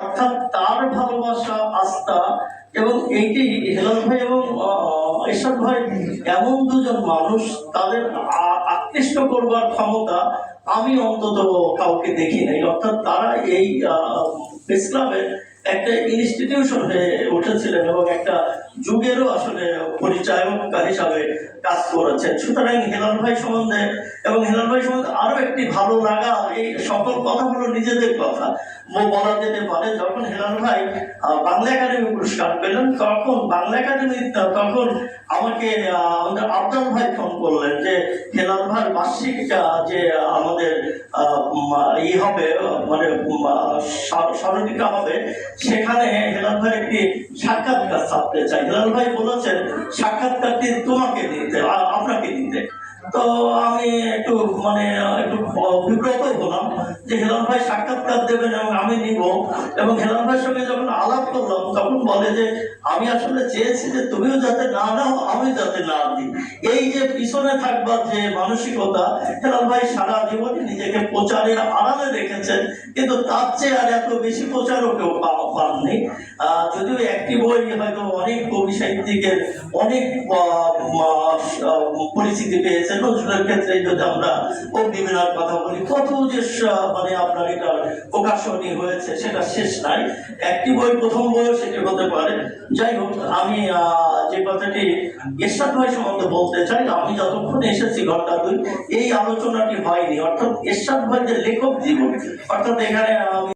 অর্থাৎ তার ভালোবাসা, আস্থা এবং এইটি হেলাল ভাই এবং ঈশ্বর ভাই এমন দুজন মানুষ তাদের আকৃষ্ট করবার ক্ষমতা আমি অন্তত কাউকে দেখি নাই। অর্থাৎ তারা এই ইসলামের একটা ইনস্টিটিউশন হয়ে উঠেছিলেন এবং একটা যুগেরও আসলে পরিচায়ককার হিসাবে কাজ করেছেন। সুতরাং হেলাল ভাই সম্বন্ধে এবং হেলাল ভাই সম্বন্ধে আরও একটি ভালো লাগা এই সকল কথাগুলো নিজেদের কথা। বলা যেতে পারে, যখন হেলাল ভাই বাংলা একাডেমি পুরস্কার পেলেন, তখন বাংলা একাডেমি, তখন আমাকে আমাদের আবদাল ভাই ফোন করলেন যে, হেলাল ভাই বার্ষিক যে আমাদের ই হবে মানে স্মরণিকা হবে সেখানে হেলাল ভাই একটি সাক্ষাৎকার ছাপতে চাই। হেলাল ভাই বলেছেন, সাক্ষাৎকারটি তোমাকে দিতে আপনাকে দিতে। তো আমি একটু মানে একটু বিব্রত হলাম যে হেলাল ভাই সাক্ষাৎকার দেবেন এবং আমি নিব। এবং হেলাল ভাইয়ের সঙ্গে যখন আলাপ করলাম, তখন বলে যে, আমি আসলে চেয়েছি যে তুমিও যাতে না নাও আমি যাতে না দিই। এই যে পিছনে থাকবার যে মানসিকতা হেলাল ভাই সারা জীবনে নিজেকে প্রচারের আড়ালে রেখেছেন, কিন্তু তার চেয়ে আর এত বেশি প্রচারও কেউ পাননি। যদিও একটি বই হয়তো অনেক কবি সাহিত্যিকের অনেক পরিচিতি পেয়েছে নজরুলের ক্ষেত্রে যদি আমরা অগ্নিবীণার কথা বলি, কত যে মানে আপনার এটা প্রকাশনী হয়েছে, সেটা শেষ নাই। একটি বই প্রথম বইও সেটি হতে পারে। যাই হোক, আমি যে কথাটি এরশাদ ভাই সম্বন্ধে বলতে চাই, আমি যতক্ষণ এসেছি ঘণ্টা দুই, এই আলোচনাটি হয়নি। অর্থাৎ এরশাদ ভাই যে লেখক জীবন, অর্থাৎ এখানে আমি